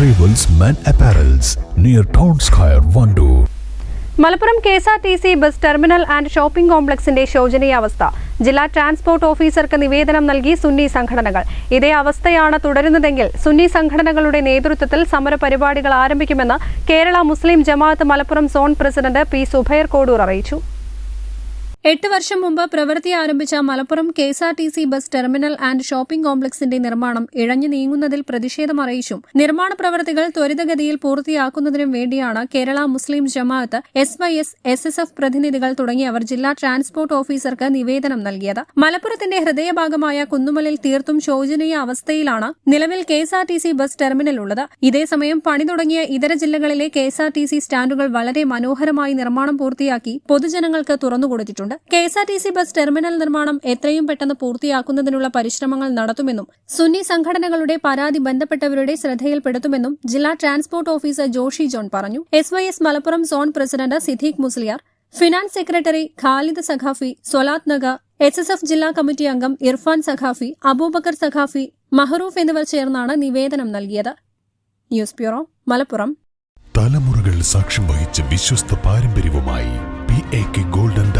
Arrivals Men Apparels near Town Square, Vandoor. Malappuram K S R T C bus terminal and shopping കോംപ്ലക്സിന്റെ ശോചനീയാവസ്ഥ. ജില്ലാ transport ഓഫീസർക്ക് നിവേദനം നൽകി സുന്നി സംഘടനകൾ. ഇതേ അവസ്ഥയാണ് തുടരുന്നതെങ്കിൽ സുന്നി സംഘടനകളുടെ നേതൃത്വത്തിൽ സമരപരിപാടികൾ ആരംഭിക്കുമെന്ന് Kerala Muslim Jamaath Malappuram zone president P Subair Kodur അറിയിച്ചു. എട്ട് വർഷം മുമ്പ് പ്രവൃത്തി ആരംഭിച്ച Malappuram K S R T C bus terminal and shopping കോംപ്ലക്സിന്റെ നിർമ്മാണം ഇഴഞ്ഞു നീങ്ങുന്നതിൽ പ്രതിഷേധം അറിയിച്ചും. നിർമ്മാണ പ്രവൃത്തികൾ ത്വരിതഗതിയിൽ പൂർത്തിയാക്കുന്നതിനും വേണ്ടിയാണ് Kerala Muslim Jamaath S Y S S S F പ്രതിനിധികൾ തുടങ്ങിയവർ ജില്ലാ ട്രാൻസ്പോർട്ട് ഓഫീസർക്ക് നിവേദനം നൽകിയത്. മലപ്പുറത്തിന്റെ ഹൃദയഭാഗമായ കുന്നുമലിൽ തീർത്തും ശോചനീയ അവസ്ഥയിലാണ് നിലവിൽ K S R T C bus terminal ഉള്ളത്. ഇതേസമയം പണി തുടങ്ങിയ ഇതര ജില്ലകളിലെ K S R T C സ്റ്റാൻഡുകൾ വളരെ മനോഹരമായി നിർമ്മാണം പൂർത്തിയാക്കി പൊതുജനങ്ങൾക്ക് തുറന്നുകൊടുത്തിട്ടുണ്ട്. K S R T C bus terminal നിർമ്മാണം എത്രയും പെട്ടെന്ന് പൂർത്തിയാക്കുന്നതിനുള്ള പരിശ്രമങ്ങൾ നടത്തുമെന്നും സുന്നി സംഘടനകളുടെ പരാതി ബന്ധപ്പെട്ടവരുടെ ശ്രദ്ധയിൽപ്പെടുത്തുമെന്നും ജില്ലാ ട്രാൻസ്പോർട്ട് ഓഫീസർ ജോഷി ജോൺ പറഞ്ഞു. S Y S Malappuram zone president Siddique Musliyar finance secretary Khalid Saqafi Solath നഗ എസ് എസ് എഫ് ജില്ലാ കമ്മിറ്റി അംഗം ഇർഫാൻ സഖാഫി അബൂബക്കർ സഖാഫി മഹറൂഫ് എന്നിവർ ചേർന്നാണ് നിവേദനം നൽകിയത്. News bureau Malappuram. തലമുറകൾ സാക്ഷ്യം വഹിച്ച വിശ്വസ്ത പാരമ്പര്യവുമായി P A K gold